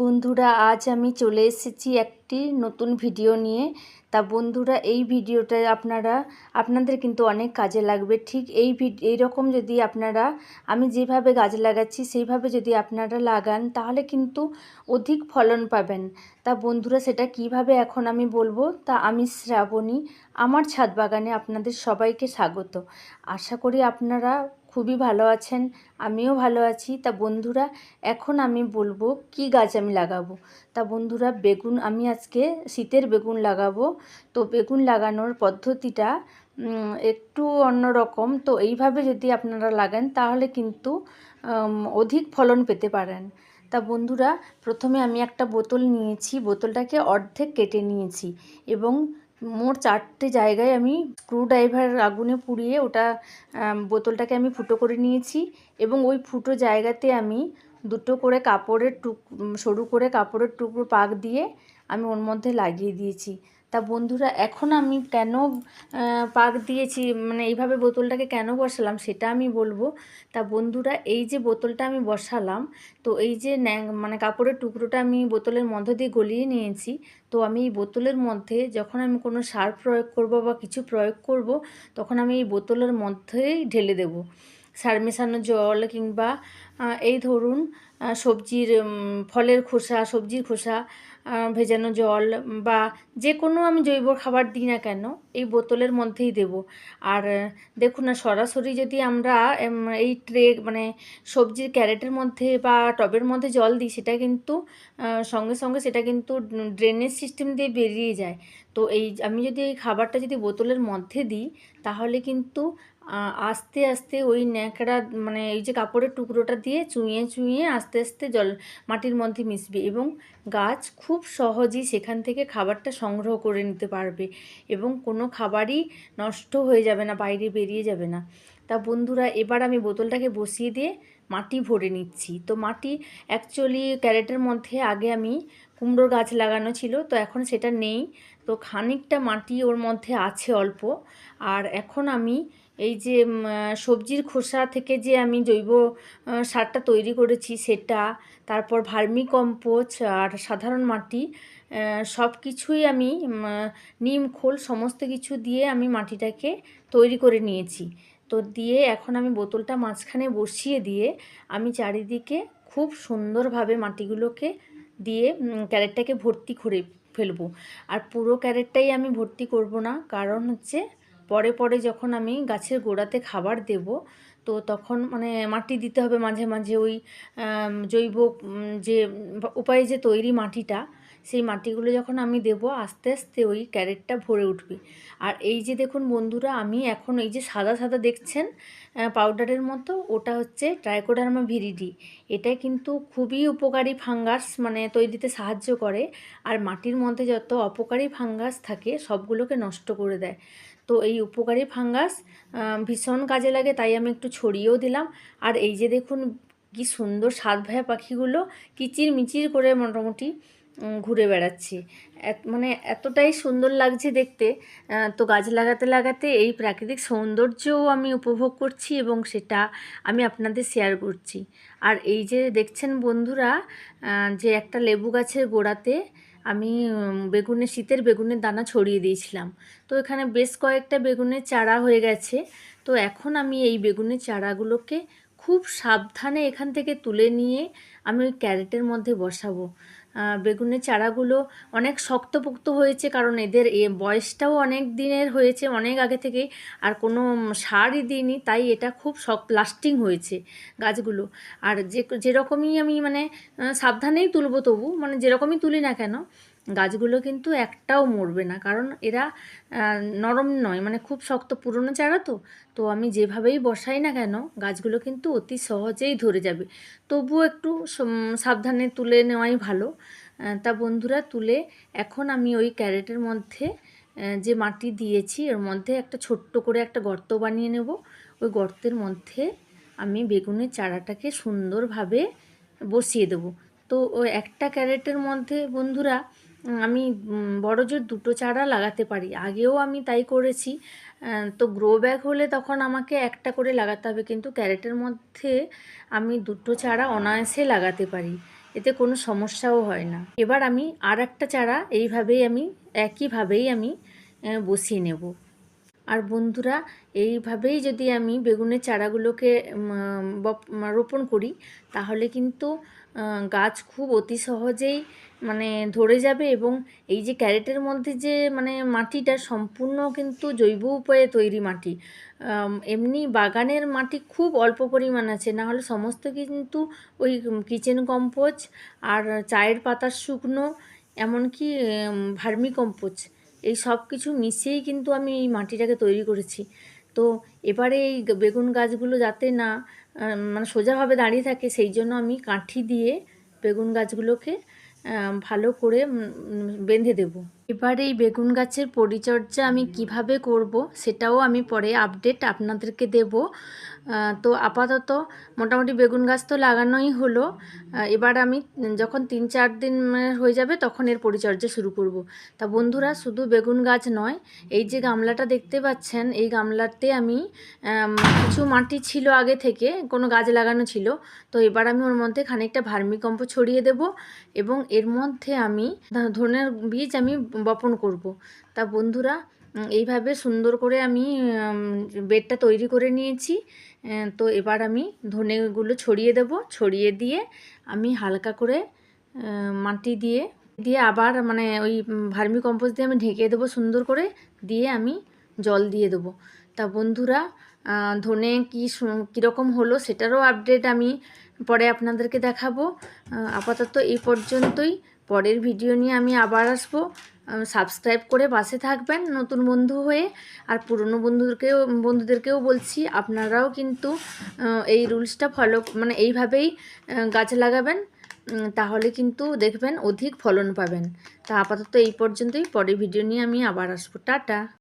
বন্ধুরা, আজ আমি চলে এসেছি একটি নতুন ভিডিও নিয়ে। তা বন্ধুরা, এই ভিডিওটা আপনারা, আপনাদের কিন্তু অনেক কাজে লাগবে। ঠিক এই এই রকম যদি আপনারা, আমি যেভাবে গাছ লাগাচ্ছি, সেইভাবে যদি আপনারা লাগান, তাহলে কিন্তু অধিক ফলন পাবেন। তা বন্ধুরা, সেটা কীভাবে এখন আমি বলব? তা আমি শ্রাবণী, আমার ছাদ বাগানে আপনাদের সবাইকে স্বাগত। আশা করি আপনারা খুবই ভালো আছেন, আমিও ভালো আছি। তা বন্ধুরা, এখন আমি বলব কি গাছ আমি লাগাবো? তা বন্ধুরা, বেগুন আমি আজকে শীতের বেগুন লাগাবো। তো বেগুন লাগানোর পদ্ধতিটা একটু অন্যরকম তো এইভাবে যদি আপনারা লাগান, তাহলে কিন্তু অধিক ফলন পেতে পারেন। তা বন্ধুরা, প্রথমে আমি একটা বোতল নিয়েছি। বোতলটাকে অর্ধেক কেটে নিয়েছি এবং মোট চারটে জায়গায় আমি স্ক্রুড্রাইভার আগুনে পুড়িয়ে ওটা বোতলটাকে আমি ফুটো করে নিয়েছি এবং ওই ফুটো জায়গাতে আমি দুটো করে কাপড়ের টুক সরু করে কাপড়ের টুকরো পাক দিয়ে আমি ওর মধ্যে লাগিয়ে দিয়েছি। তা বন্ধুরা, এখন আমি কেন পাক দিয়েছি মানে এইভাবে বোতলটাকে কেন বসালাম সেটা আমি বলব। তা বন্ধুরা, এই যে বোতলটা আমি বসালাম, তো এই যে মানে কাপড়ের টুকরোটা আমি বোতলের মধ্য দিয়ে গলিয়ে নিয়েছি, তো আমি এই বোতলের মধ্যে যখন আমি কোনো সার প্রয়োগ করব বা কিছু প্রয়োগ করব, তখন আমি এই বোতলের মধ্যেই ঢেলে দেব। সার মেশানো জল কিংবা এই ধরুন সবজির ফলের খোসা, সবজির খোসা ভেজানো জল বা যে কোনো আমি জৈব খাবার দিই না কেন, এই বোতলের মধ্যেই দেব। আর দেখুন না, সরাসরি যদি আমরা এই ট্রে মানে সবজির ক্যারেটের মধ্যে বা টবের মধ্যে জল দিই, সেটা কিন্তু সঙ্গে সঙ্গে সেটা কিন্তু ড্রেনেজ সিস্টেম দিয়ে বেরিয়ে যায়। তো এই, আমি যদি এই খাবারটা যদি বোতলের মধ্যে দিই, তাহলে কিন্তু আস্তে আস্তে ওই ন্যাকড়া মানে এই যে কাপড়ের টুকরোটা দিয়ে চুঁয়ে চুঁয়ে আস্তে আস্তে জল মাটির মধ্যে মিশবে এবং গাছ খুব সহজেই সেখান থেকে খাবারটা সংগ্রহ করে নিতে পারবে এবং কোনো খাবারই নষ্ট হয়ে যাবে না, বাইরে বেরিয়ে যাবে না। তা বন্ধুরা, এবার আমি বোতলটাকে বসিয়ে দিয়ে মাটি ভরে নিচ্ছি। তো মাটি অ্যাকচুয়ালি ক্যারেটের মধ্যে আগে আমি কুমড়োর গাছ লাগানো ছিল, তো এখন সেটা নেই। তো খানিকটা মাটি ওর মধ্যে আছে অল্প। আর এখন আমি এই যে সবজির খোসা থেকে যে আমি জৈব সারটা তৈরি করেছি সেটা, তারপর ভার্মি কম্পোস্ট আর সাধারণ মাটি সব কিছুই আমি নিম, খোল সমস্ত কিছু দিয়ে আমি মাটিটাকে তৈরি করে নিয়েছি। তো দিয়ে এখন আমি বোতলটা মাঝখানে বসিয়ে দিয়ে আমি চারিদিকে খুব সুন্দরভাবে মাটিগুলোকে দিয়ে ক্যারেটটাকে ভর্তি করে ফেলব। আর পুরো ক্যারেটটাই আমি ভর্তি করব না, কারণ হচ্ছে পরে পরে যখন আমি গাছের গোড়াতে খাবার দেব, তো তখন মানে মাটি দিতে হবে মাঝে মাঝে ওই জৈব যে উপায়ে যে তৈরি মাটিটা সেই মাটিগুলো যখন আমি দেব, আস্তে আস্তে ওই ক্যারেটটা ভরে উঠবে। আর এই যে দেখুন বন্ধুরা, আমি এখন এই যে সাদা সাদা দেখছেন পাউডারের মতো, ওটা হচ্ছে ট্রাইকোডার্মা ভিরিডি এটা কিন্তু খুবই উপকারী ফাঙ্গাস মানে তৈরিতে সাহায্য করে। আর মাটির মধ্যে যত অপকারী ফাঙ্গাস থাকে, সবগুলোকে নষ্ট করে দেয়। তো এই উপকারী ফাঙ্গাস ভীষণ কাজে লাগে, তাই আমি একটু ছড়িয়েও দিলাম। আর এই যে দেখুন, কি সুন্দর সাত ভাইয়া পাখিগুলো কিচির মিচির করে মোটামুটি ঘুরে বেড়াচ্ছে। মানে এতটাই সুন্দর লাগছে দেখতে। তো গাছ লাগাতে লাগাতে এই প্রাকৃতিক সৌন্দর্যও আমি উপভোগ করছি এবং সেটা আমি আপনাদের শেয়ার করছি। আর এই যে দেখছেন বন্ধুরা যে একটা লেবু গাছের গোড়াতে আমি বেগুনের, শীতের বেগুনের দানা ছড়িয়ে দিয়েছিলাম। তো এখানে বেশ কয়েকটা বেগুনের চারা হয়ে গেছে। তো এখন আমি এই বেগুনের চারাগুলোকে খুব সাবধানে এখান থেকে তুলে নিয়ে আমি ওই ক্যারেটের মধ্যে বসাবো। বেগুনের চারাগুলো অনেক শক্তপোক্ত হয়েছে কারণ এদের এ বয়সটাও অনেক দিনের হয়েছে, অনেক আগে থেকে আর কোনো সারই দিইনি, তাই এটা খুব শক্ত, লাস্টিং হয়েছে গাছগুলো। আর যে, যেরকমই আমি মানে সাবধানেই তুলবো তবু মানে যেরকমই তুলি না কেন গাছগুলো কিন্তু একটাও মরবে না। কারণ এরা নরম নয় মানে খুব শক্ত পুরনো চারা তো। তো আমি যেভাবেই বসাই না কেন, গাছগুলো কিন্তু অতি সহজেই ধরে যাবে। তবুও একটু সাবধানে তুলে নেওয়াই ভালো। তা বন্ধুরা, তুলে এখন আমি ওই ক্যারেটের মধ্যে যে মাটি দিয়েছি, এর মধ্যে একটা ছোট্ট করে একটা গর্ত বানিয়ে নেব। ওই গর্তের মধ্যে আমি বেগুনের চারাটাকে সুন্দরভাবে বসিয়ে দেবো। তো একটা ক্যারেটের মধ্যে বন্ধুরা আমি বড় জোর দুটো চারা লাগাতে পারি। আগেও আমি তাই করেছি। তো গ্রো ব্যাগ হলে তখন আমাকে একটা করে লাগাতে হবে, কিন্তু ক্যারেটের মধ্যে আমি দুটো চারা অনায়াসে লাগাতে পারি। এতে কোনো সমস্যাও হয় না। এবার আমি আর একটা চারা এইভাবেই আমি, একইভাবেই আমি বসিয়ে নেব। আর বন্ধুরা, এইভাবেই যদি আমি বেগুনের চারাগুলোকে রোপণ করি, তাহলে কিন্তু গাছ খুব অতি সহজেই মানে ধরে যাবে এবং এই যে ক্যারেটের মধ্যে যে মানে মাটিটা সম্পূর্ণ কিন্তু জৈব উপায়ে তৈরি মাটি এমনি বাগানের মাটি খুব অল্প পরিমাণ আছে, না হলে সমস্ত কিন্তু ওই কিচেন কম্পোজ আর চায়ের পাতার শুকনো, এমনকি ভার্মি কম্পোজ এই সব কিছু মিশিয়েই কিন্তু আমি এই মাটিটাকে তৈরি করেছি। তো এবারে এই বেগুন গাছগুলো যাতে না মানে সোজাভাবে দাঁড়িয়ে থাকে, সেই জন্য আমি কাঠি দিয়ে বেগুন গাছগুলোকে ভালো করে বেঁধে দেব। এবার এই বেগুন গাছের পরিচর্যা আমি কীভাবে করব সেটাও আমি পরে আপডেট আপনাদেরকে দেব। তো আপাতত মোটামুটি বেগুন গাছ তো লাগানোই হলো। এবার আমি যখন তিন চার দিন হয়ে যাবে তখন এর পরিচর্যা শুরু করব। তা বন্ধুরা শুধু বেগুন গাছ নয়, এই যে গামলাটা দেখতে পাচ্ছেন, এই গামলাতে আমি, কিছু মাটি ছিল আগে থেকে, কোনো গাছ লাগানো ছিল। তো এবার আমি ওর মধ্যে খানিকটা ভার্মিকম্প ছড়িয়ে দেব এবং এর মধ্যে আমি ধ- ধনের বীজ আমি বপন করব। তা বন্ধুরা এইভাবে সুন্দর করে আমি বেডটা তৈরি করে নিয়েছি। তো এবার আমি ধনেগুলো ছড়িয়ে দেব। ছড়িয়ে দিয়ে আমি হালকা করে মাটি দিয়ে দিয়ে আবার মানে ওই ভার্মি কম্পোস্ট দিয়ে আমি ঢেকে দেবো সুন্দর করে। দিয়ে আমি জল দিয়ে দেবো। তা বন্ধুরা ধনে কী কীরকম হলো সেটারও আপডেট আমি পরে আপনাদেরকে দেখাবো। আপাতত এই পর্যন্তই। পরের ভিডিও নিয়ে আমি আবার আসব। সাবস্ক্রাইব করে পাশে থাকবেন নতুন বন্ধু হয়ে। আর পুরনো বন্ধুদেরকেও বন্ধুদেরকেও বলছি, আপনারাও কিন্তু এই রুলসটা ফলো মানে এইভাবেই গাছ লাগাবেন। তাহলে কিন্তু দেখবেন অধিক ফলন পাবেন। তা আপাতত এই পর্যন্তই। পরের ভিডিও নিয়ে আমি আবার আসব। টাটা!